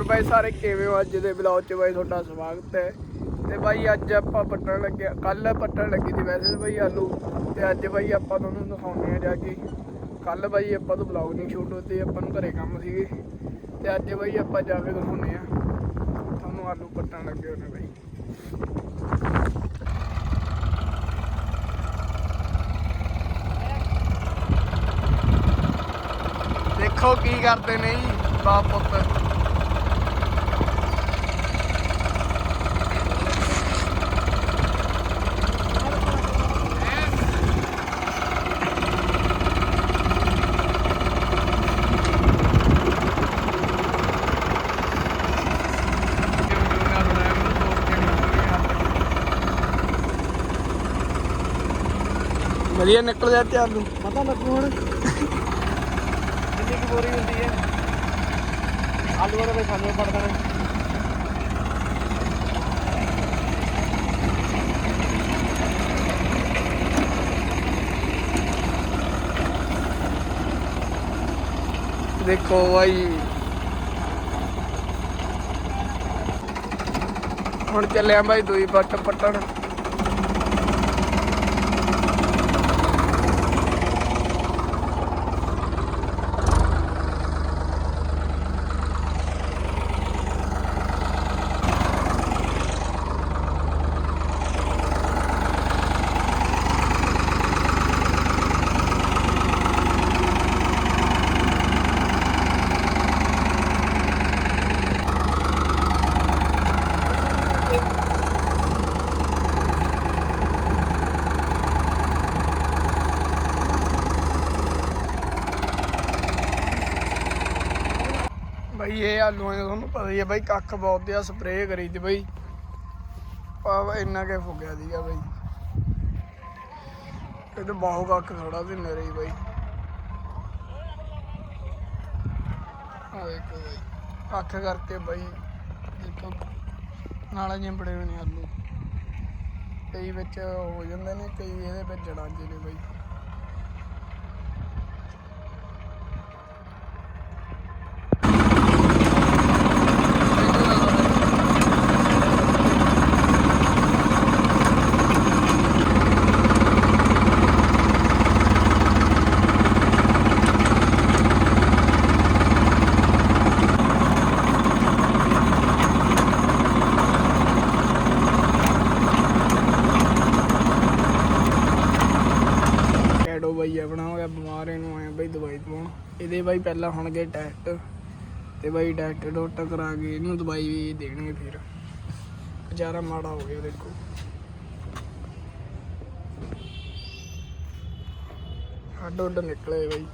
ਹੋਰ ਬਾਈ ਸਾਰੇ ਕਿਵੇਂ ਹੋ ਅੱਜ ਦੇ ਵਲੌਗ 'ਚ ਬਾਈ ਤੁਹਾਡਾ ਸਵਾਗਤ ਹੈ। ਤੇ ਬਾਈ ਅੱਜ ਆਪਾਂ ਪੱਟਣ ਲੱਗਿਆ ਕੱਲ ਪੱਟਣ ਲੱਗੀ ਸੀ ਵੈਸੇ ਤਾਂ ਬਾਈ ਆਲੂ। ਤੇ ਅੱਜ ਬਾਈ ਆਪਾਂ ਤੁਹਾਨੂੰ ਦਿਖਾਉਂਦੇ ਆ ਜਾ ਕੇ। ਕੱਲ ਬਾਈ ਆਪਾਂ ਤੋਂ ਵਲੌਗ ਨਹੀਂ ਸ਼ੂਟ ਹੁੰਦੇ ਆਪਾਂ ਨੂੰ ਘਰੇ ਕੰਮ ਸੀਗੇ। ਤੇ ਅੱਜ ਬਾਈ ਆਪਾਂ ਜਾ ਕੇ ਦਿਖਾਉਂਦੇ ਆ ਤੁਹਾਨੂੰ ਆਲੂ ਪੱਟਣ ਲੱਗੇ ਹੋਣੇ ਬਾਈ। ਦੇਖੋ ਕੀ ਕਰਦੇ ਨੇ ਜੀ। ਬਾਪ ਪੁੱਤ। ਵਧੀਆ ਨਿਕਲ ਜਾ ਧਿਆਨ ਨੂੰ। ਪਤਾ ਲੱਗੂ ਹੁਣ। ਕਿੰਨੀ ਕੀ ਬੋਰੀ ਹੁੰਦੀ ਹੈ। ਆਲੂਆਂ ਦਾ ਵੀ ਸਾਨੂੰ ਪੜ ਦੇਣਾ ਦੇਖੋ ਬਾਈ। ਹੁਣ ਚੱਲਿਆ ਬਾਈ ਦੂਈ ਪੱਟ ਪੱਟਣ ਬਈ ਇਹ ਆਲੂਆਂ ਦਾ ਤੁਹਾਨੂੰ ਪਤਾ ਹੀ ਹੈ ਬਈ, ਕੱਖ ਬਹੁਤ ਆ ਸਪਰੇਅ ਕਰੀ ਤੇ ਬਈ। ਪਾਵਾ ਇੰਨਾ ਕੇ ਫੁੱਗਿਆ ਸੀਗਾ ਬਈ। ਇਹ ਤਾਂ ਬਹੁਤ ਕੱਖ ਥੋੜਾ ਸੀ ਮੇਰੇ ਹੀ ਬਈ। ਆ ਦੇਖੋ ਬਈ, ਕੱਖ ਕਰਕੇ ਬਈ, ਦੇਖੋ, ਨਾਲਾਂ ਜਿਹੇ ਬੜੇ ਨੇ ਆਲੂ। ਕਈ ਵਿੱਚ ਹੋ ਜਾਂਦੇ ਨੇ, ਕਈ ਇਹਦੇ ਵਿੱਚ ਜੜਾਂ ਜਿਹੇ ਨੇ ਬਈ ਕੈਡੋ ਬਾਈ ਆਪਣਾ ਹੋ ਗਿਆ ਬਿਮਾਰ ਇਹਨੂੰ ਆਇਆ ਬਾਈ ਦਵਾਈ ਦਵਾਉਣ ਇਹਦੇ ਬਾਈ ਪਹਿਲਾਂ ਹੋਣਗੇ ਟੈਸਟ ਤੇ ਬਾਈ ਟੈਸਟ ਡੋਟ ਕਰਾ ਕੇ ਇਹਨੂੰ ਦਵਾਈ ਵੀ ਦੇਣਗੇ ਫਿਰ। ਵਿਚਾਰਾ ਮਾੜਾ ਹੋ ਗਿਆ ਦੇਖੋ ਹੱਡ ਉੱਡ ਨਿਕਲੇ ਬਾਈ।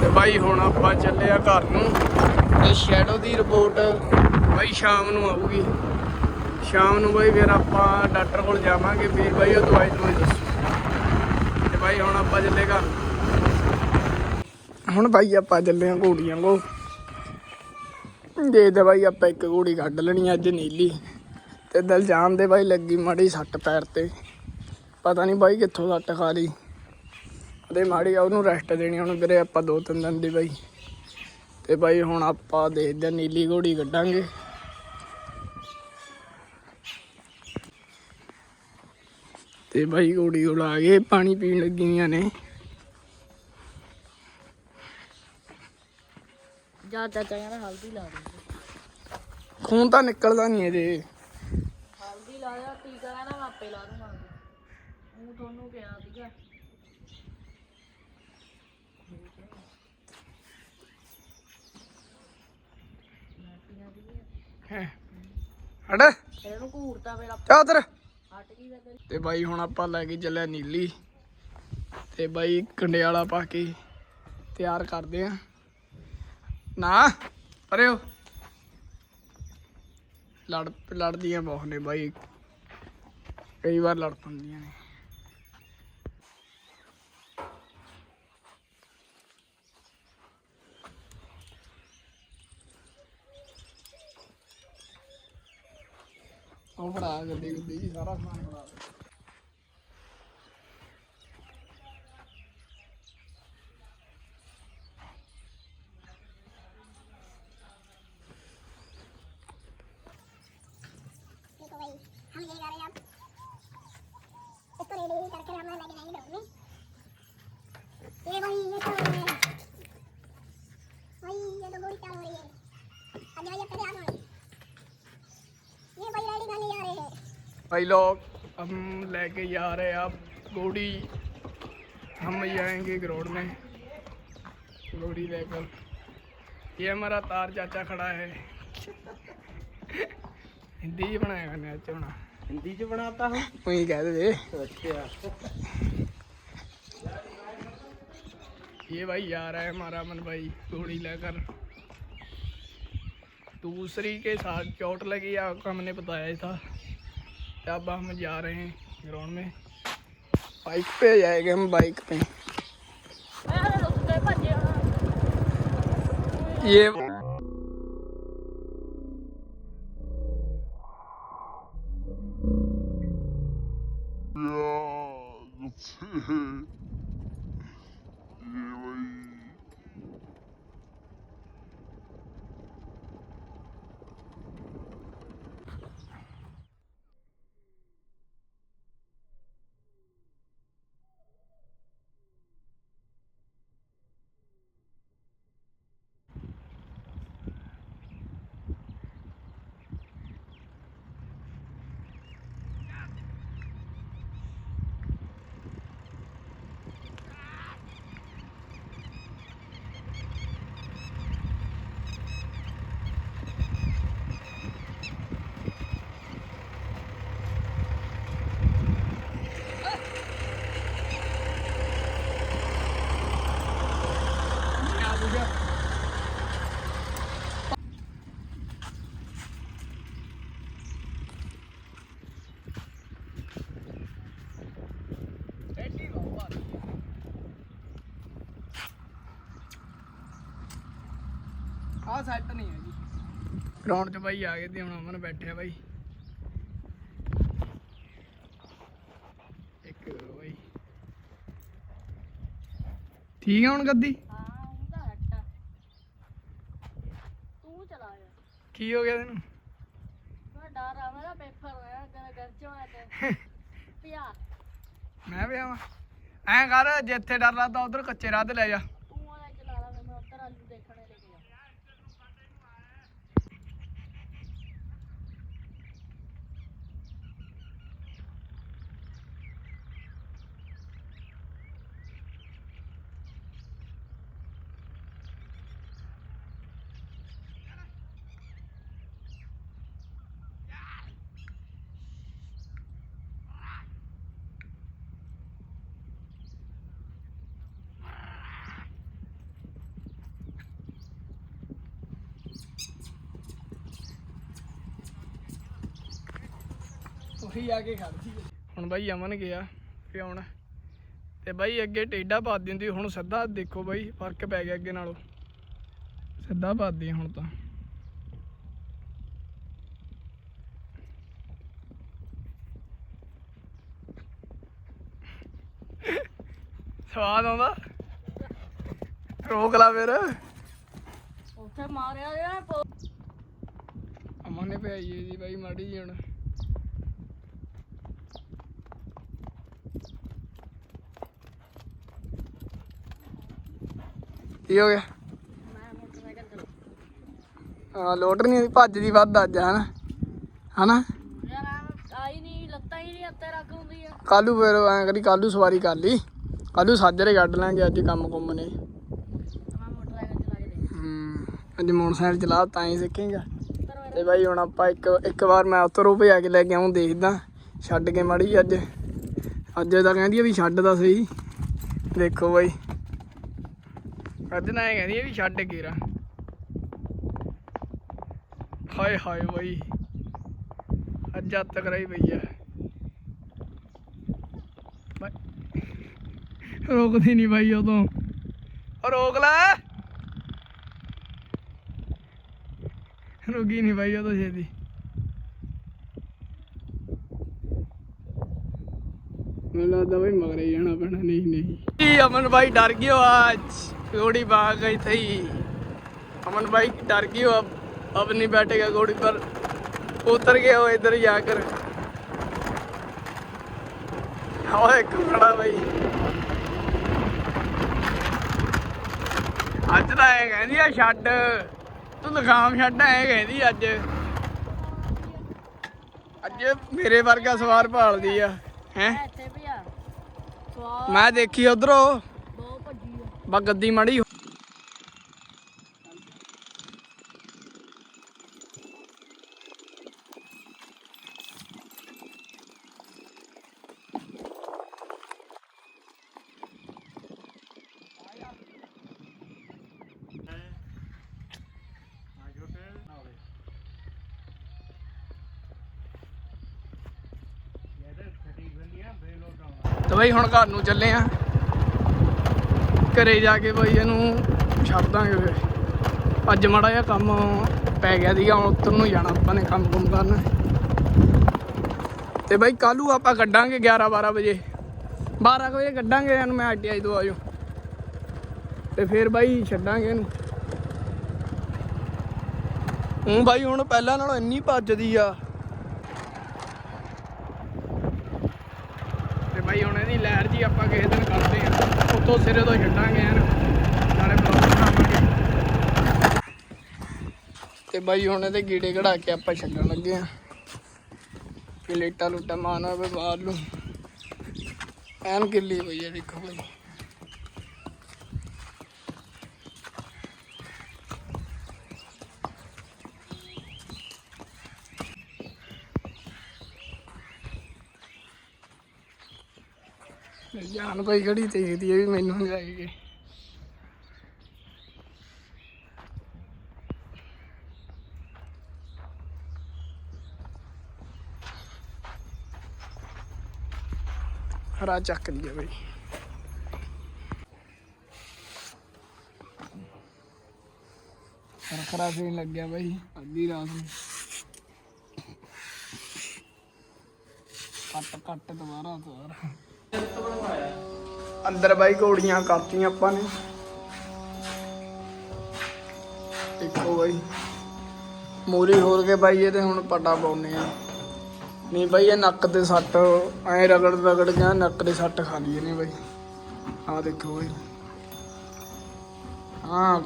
ਤੇ ਬਾਈ ਹੁਣ ਆਪਾਂ ਚੱਲੇ ਆ ਘਰ ਨੂੰ। ਤੇ ਸ਼ੈਡੋ ਦੀ ਰਿਪੋਰਟ ਬਾਈ ਸ਼ਾਮ ਨੂੰ ਆਊਗੀ। ਸ਼ਾਮ ਨੂੰ ਬਾਈ ਫਿਰ ਆਪਾਂ ਡਾਕਟਰ ਕੋਲ ਜਾਵਾਂਗੇ। ਫਿਰ ਬਾਈ ਉਹ ਦਵਾਈ ਦਵਾਈ ਦੱਸੂ। ਬਾਈ ਹੁਣ ਆਪਾਂ ਚੱਲੇ ਘਰ। ਹੁਣ ਬਾਈ ਆਪਾਂ ਚੱਲੇ ਆ ਘੋੜੀਆਂ ਕੋ ਦੇ ਦੇ ਬਾਈ ਆਪਾਂ ਇੱਕ ਘੋੜੀ ਕੱਢ ਲੈਣੀ ਅੱਜ ਨੀਲੀ। ਤੇ ਦਲਜਾਨ ਦੇ ਬਾਈ ਲੱਗੀ ਮਾੜੀ ਸੱਟ ਪੈਰ ਤੇ। ਪਤਾ ਨਹੀਂ ਬਾਈ ਕਿੱਥੋਂ ਸੱਟ ਖਾ ਲਈ। ਉਹਦੇ ਮਾੜੀ ਆ, ਉਹਨੂੰ ਰੈਸਟ ਦੇਣੀ ਹੁਣ ਵੀਰੇ ਆਪਾਂ ਦੋ ਤਿੰਨ ਦਿਨ ਦੀ ਬਾਈ ਤੇ ਬਾਈ ਹੁਣ ਆਪਾਂ ਦੇਖਦੇ ਆ ਨੀਲੀ ਘੋੜੀ ਕੱਢਾਂਗੇ। ਤੇ ਬਾਈ ਘੋੜੀ ਕੋਲ ਆ ਗਏ ਪਾਣੀ ਪੀਣ ਲੱਗੀਆਂ ਨੇ। ਜਾ ਚਾਚਾ ਕਹਿੰਦਾ ਹਲਦੀ ਲਾ ਦੇ ਖੂਨ ਤਾਂ ਨਿਕਲਦਾ ਨਹੀਂ ਇਹਦੇ। ਹਲਦੀ ਲਾ ਟੀਕਾ ਕਹਿੰਦਾ ਮੈਂ ਆਪੇ ਲਾ ਦੂੰਗਾ ਉਹ ਤੁਹਾਨੂੰ ਕਿਹਾ ਸੀਗਾ। ਹੈ। ਹੜ ਇਹਨੂੰ ਘੂਰਤਾ ਫਿਰ ਚਾ ਉਧਰ ਹਟ ਗਈ ਫਿਰ ਤੇ ਬਾਈ ਹੁਣ ਆਪਾਂ ਲੈ ਕੇ ਚੱਲਿਆ ਨੀਲੀ। ਤੇ ਬਾਈ ਕੰਡਿਆਲਾ ਪਾ ਕੇ ਤਿਆਰ ਕਰਦੇ ਆ। ਨਾ ਪਰਿਓ ਲੜ ਲੜਦੀਆਂ ਬਹੁਤ ਨੇ ਬਾਈ। ਕਈ ਵਾਰ ਲੜ ਪੈਂਦੀਆਂ ਨੇ। ਉਹ ਫੜਾ ਗੱਡੀ ਗੁੱਡੀ ਜੀ ਸਾਰਾ ਸਮਾਨ ਫੜਾ हम यही कर रहे हैं अब इसको रेडी करके हम लगे जाएंगे ड्रोन में ये भाई ये तो भाई ये तो गोली चाल हो रही है अब जाइए पहले आगे लोग हम लेके जा रहे हैं आप घोड़ी हम जाएँगे ग्रोड में घोड़ी लेकर। ये हमारा तार चाचा खड़ा है। हिंदी ही बनाया मैंने आज होना हिंदी च बनाता हूँ। वही कह दे अच्छा। ये भाई जा रहा है हमारा अमन भाई घोड़ी लेकर। दूसरी के साथ चोट लगी आपको हमने बताया था। अब हम जा रहे हैं ग्राउंड में बाइक पे जाएँगे हम बाइक पे ये Yeah. ਸੈੱਟ ਨਹੀਂ ਹੈ ਜੀ ਗਰਾਊਂਡ 'ਚ ਬਾਈ ਆ ਗਏ ਤੇ ਹੁਣ ਅਮਨ ਬੈਠਿਆ ਬਾਈ। ਇੱਕ ਬਾਈ। ਠੀਕ ਹੈ ਹੁਣ ਗੱਦੀ? ਹਾਂ ਉਹ ਤਾਂ ਹੱਟ ਆ। ਤੂੰ ਚਲਾ ਜਾ। ਕੀ ਹੋ ਗਿਆ ਤੈਨੂੰ? ਮੈਂ ਡਰ ਆ ਮੇਰਾ ਪੇਪਰ ਹੋਇਆ ਕਰ ਕਰ ਚੋਣਾ ਤੇ। ਪਿਆ। ਮੈਂ ਵੀ ਆਵਾਂ। ਐਂ ਕਰ ਜਿੱਥੇ ਡਰ ਲੱਗਦਾ ਉਧਰ ਕੱਚੇ ਰਾਹ ਤੇ ਲੈ ਜਾ। ਉਹੀ ਆ ਕੇ ਖੜਦੀ ਹੁਣ ਬਾਈ ਅਮਨ ਗਿਆ ਪਿਆਉਣ ਤੇ ਬਾਈ ਅੱਗੇ ਟੇਡਾ ਪਾ ਦਿੰਦੀ ਹੁਣ ਸਿੱਧਾ ਦੇਖੋ ਬਾਈ ਫ਼ਰਕ ਪੈ ਗਿਆ ਅੱਗੇ ਨਾਲੋਂ। ਸਿੱਧਾ ਪਾਦੀ ਹੁਣ ਤਾਂ। ਸਵਾਦ ਆਉਂਦਾ? ਰੋਕ ਲਾ ਫਿਰ। ਉੱਥੇ ਮਾਰਿਆ ਗਿਆ ਅਮਨ ਨੇ ਜੀ ਬਾਈ ਮਾੜੀ ਜੀ ਹੁਣ। ਕੀ ਹੋ ਗਿਆ? ਹਾਂ ਲੋਟਰ ਨਹੀਂ ਭੱਜਦੀ ਵੱਧ ਅੱਜ ਹਨਾ? ਹਨਾ? ਆਈ ਨਹੀਂ ਲੱਤਾਂ ਹੀ ਨਹੀਂ ਉੱਤੇ ਰੱਖ ਹੁੰਦੀ ਆ। ਕੱਲੂ ਫਿਰ ਐਂ ਕਰੀ ਕੱਲੂ ਸਵਾਰੀ ਕਰ ਲਈ। ਕੱਲੂ ਸਾਜਰੇ ਕੱਢ ਲਾਂਗੇ ਅੱਜ ਕੰਮ ਕੁੰਮ ਨੇ। ਮੈਂ ਮੋਟਰਸਾਈਕਲ ਚਲਾ ਕੇ ਦੇ ਹੂੰ ਅੱਜ ਮੋਟਰਸਾਈਕਲ ਚਲਾ ਤਾਂ ਹੀ ਸਿੱਖੇਗਾ। ਤੇ ਬਾਈ ਹੁਣ ਆਪਾਂ ਇੱਕ ਇੱਕ ਵਾਰ ਮੈਂ ਉਤਰੋਂ ਭਜਾ ਕੇ ਲੈ ਕੇ ਆਉਂ ਦੇਖਦਾ। ਛੱਡ ਕੇ ਮਾੜੀ ਅੱਜ। ਅੱਜ ਤਾਂ ਕਹਿੰਦੀ ਆ ਵੀ ਛੱਡ ਦਾ ਸਹੀ। ਦੇਖੋ ਬਾਈ। ਰਜਨਾ ਇਹ ਕਹਿੰਦੀ ਇਹ ਵੀ ਛੱਡ ਗੇਰਾ ਹਾਏ ਹਾਏ ਬਈ। ਅੱਜ ਹੱਦ ਤੱਕ ਰਹੀ ਪਈ ਆ। ਰੋਕਦੀ ਨਹੀਂ ਬਾਈ ਉਦੋਂ। ਰੋਕ ਲੈ। ਰੁਕੀ ਨਹੀਂ ਬਾਈ ਉਹ ਤਾਂ ਛੇਤੀ। ਮੈਨੂੰ ਲੱਗਦਾ ਬਈ ਮਗਰੇ ਜਾਣਾ ਪੈਣਾ। ਨਹੀਂ ਨਹੀਂ। ਜੀ ਅਮਨ ਬਾਈ, ਡਰ ਗਿਆ ਅੱਜ? घोड़ी भाग गई थी अमन भाई डर गयो अब अब नहीं बैठेगा घोड़ी पर उतर गया वो इधर जाकर और एक खड़ा भाई ਅੱਜ ਤਾਂ ਇਹ ਕਹਿੰਦੀ ਆ ਛੱਡ ਤੂੰ ਲਗਾਮ ਛੱਡ ਐ ਕਹਿੰਦੀ ਅੱਜ ਅੱਜ ਮੇਰੇ ਵਰਗਾ ਸਵਾਰ ਭਾਲਦੀ ਆ ਹੈ ਇੱਥੇ ਵੀ ਆ ਸਵਾਦ ਮੈਂ ਦੇਖੀ ਉਧਰੋਂ ਬਹੁਤ ਭੱਜੀ ਆ ਬਾ ਗੱਦੀ ਮੜੀ ਤੇ ਬਈ ਹੁਣ ਘਰ ਨੂੰ ਚੱਲੇ ਆ। ਘਰੇ ਜਾ ਕੇ ਬਾਈ ਇਹਨੂੰ ਛੱਡ ਦਾਂਗੇ ਫਿਰ। ਅੱਜ ਮਾੜਾ ਜਿਹਾ ਕੰਮ ਪੈ ਗਿਆ ਸੀਗਾ, ਹੁਣ ਉੱਤਰ ਨੂੰ ਜਾਣਾ ਆਪਾਂ ਨੇ ਕੰਮ ਕੁਮ ਕਰਨ। ਤੇ ਬਾਈ ਕੱਲੂ ਆਪਾਂ ਕੱਢਾਂਗੇ 11 12 ਵਜੇ। 12 ਕੁ ਵਜੇ ਕੱਢਾਂਗੇ ਇਹਨੂੰ ਮੈਂ ਆਈਟੀਆਈ ਤੋਂ ਆਜੋ। ਤੇ ਫਿਰ ਬਾਈ ਛੱਡਾਂਗੇ ਇਹਨੂੰ। ਹੂੰ ਬਾਈ, ਹੁਣ ਪਹਿਲਾਂ ਨਾਲੋਂ ਇੰਨੀ ਭੱਜਦੀ ਆ। ਤੇ ਬਾਈ ਹੁਣ ਇਹਦੀ ਲਹਿਰ ਜੀ ਆਪਾਂ ਕਿਸੇ ਦਿਨ ਕਰਦੇ ਆ। ਉੱਥੋਂ ਸਿਰੇ ਤੋਂ ਛੱਡਾਂਗੇ ਯਾਰ। ਨਾਲੇ ਬਲੌਗ ਬਣਾਵਾਂਗੇ ਤੇ ਬਾਈ ਹੁਣ ਇਹਦੇ ਗੀੜੇ ਕਢਾ ਕੇ ਆਪਾਂ ਛੱਡਣ ਲੱਗੇ ਆ। ਕਿ ਲੇਟਾ ਲੁੱਟਾ ਮਾਰਨਾ ਵੇ ਬਾਹਰ ਨੂੰ। ਐਨ ਗਿੱਲੀ ਹੋਈ ਹੈ ਦੇਖੋ ਬਾਈ। ਜਾਨ ਭਾਈ ਖੜੀ ਦੇਖਦੀ ਹੈ ਵੀ ਮੈਨੂੰ ਨਹੀਂ ਲੱਗੀ ਹਰਾ ਚੱਕ ਲਿਆ ਬਈ। ਖਰਾ ਫੇਨ ਲੱਗਿਆ ਬਈ, ਅੱਧੀ ਰਾਤ ਨੂੰ। ਕੱਟ ਕੱਟ ਦੁਬਾਰਾ ਦੁਬਾਰਾ। ਅੰਦਰ ਬਾਈ ਘੋੜੀਆਂ ਕਰਤੀਆਂ ਆਪਾਂ ਨੇ। ਦੇਖੋ ਬਾਈ। ਮੂਰੀ ਹੋਰ ਕੇ ਬਾਈ ਇਹਦੇ ਹੁਣ ਪਟਾ ਪਾਉਨੇ ਆ। ਨਹੀਂ ਬਾਈ ਇਹ ਨੱਕ ਤੇ ਸੱਟ, ਐ ਰਗੜ ਰਗੜ ਗਿਆ ਨੱਕ ਦੇ ਸੱਟ ਖਾ ਲਈ ਇਹਨੇ ਬਾਈ। ਆਹ ਦੇਖੋ ਬਾਈ। ਹਾਂ।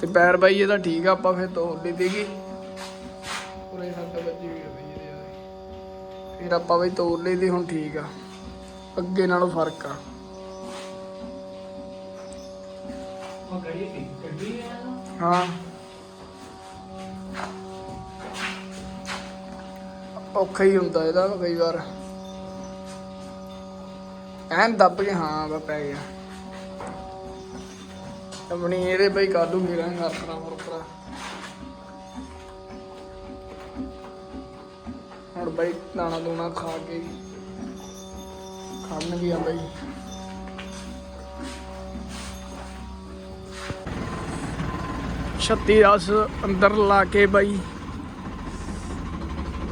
ਤੇ ਪੈਰ ਬਾਈ ਇਹਦਾ ਠੀਕ ਆ, ਆਪਾਂ ਫਿਰ ਤੋੜ ਲਈ ਸੀਗੀ। ਪੂਰੇ ਸੱਟ ਵੱਜੀ ਹੋਈ ਫਿਰ ਆਪਾਂ ਬਾਈ ਤੋੜ ਲਈ ਦੀ ਹੁਣ ਠੀਕ ਆ। ਅੱਗੇ ਨਾਲੋਂ ਫ਼ਰਕ ਆ। ਹਾਂ ਔਖਾ ਹੀ ਹੁੰਦਾ ਇਹਦਾ ਕਈ ਵਾਰ। ਐਨ ਦੱਬ ਕੇ ਹਾਂ ਬਾ ਪੈ ਗਿਆ। ਆਪਣੀ ਇਹਦੇ ਬਈ ਕਾਲੂ ਮੇਰਾ ਹਰਕਰਾ ਫਰਕਰਾ ਹੁਣ ਬਈ ਦਾਣਾ ਦੂਣਾ ਖਾ ਕੇ ਖਾਣ ਵੀ ਆ ਬਈ। ਛੱਤੀ ਰਸ ਅੰਦਰ ਲਾ ਕੇ ਬਾਈ।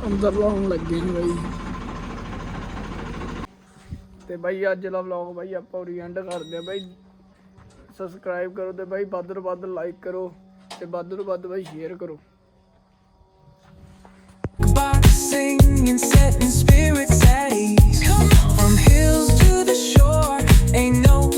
ਅੰਦਰ ਲਾਉਣ ਲੱਗੇ ਨੇ ਬਾਈ। ਤੇ ਬਾਈ ਅੱਜ ਦਾ ਵਲੌਗ ਬਾਈ ਆਪਾਂ ਉਰੀ ਐਂਡ ਕਰਦੇ ਆ ਬਾਈ। ਸਬਸਕ੍ਰਾਈਬ ਕਰੋ ਤੇ ਬਾਈ ਵੱਧ ਤੋਂ ਵੱਧ ਲਾਈਕ ਕਰੋ ਤੇ ਵੱਧ ਤੋਂ ਵੱਧ ਬਾਈ ਸ਼ੇਅਰ ਕਰੋ। Setting spirits at ease. From hills to the shore, ain't no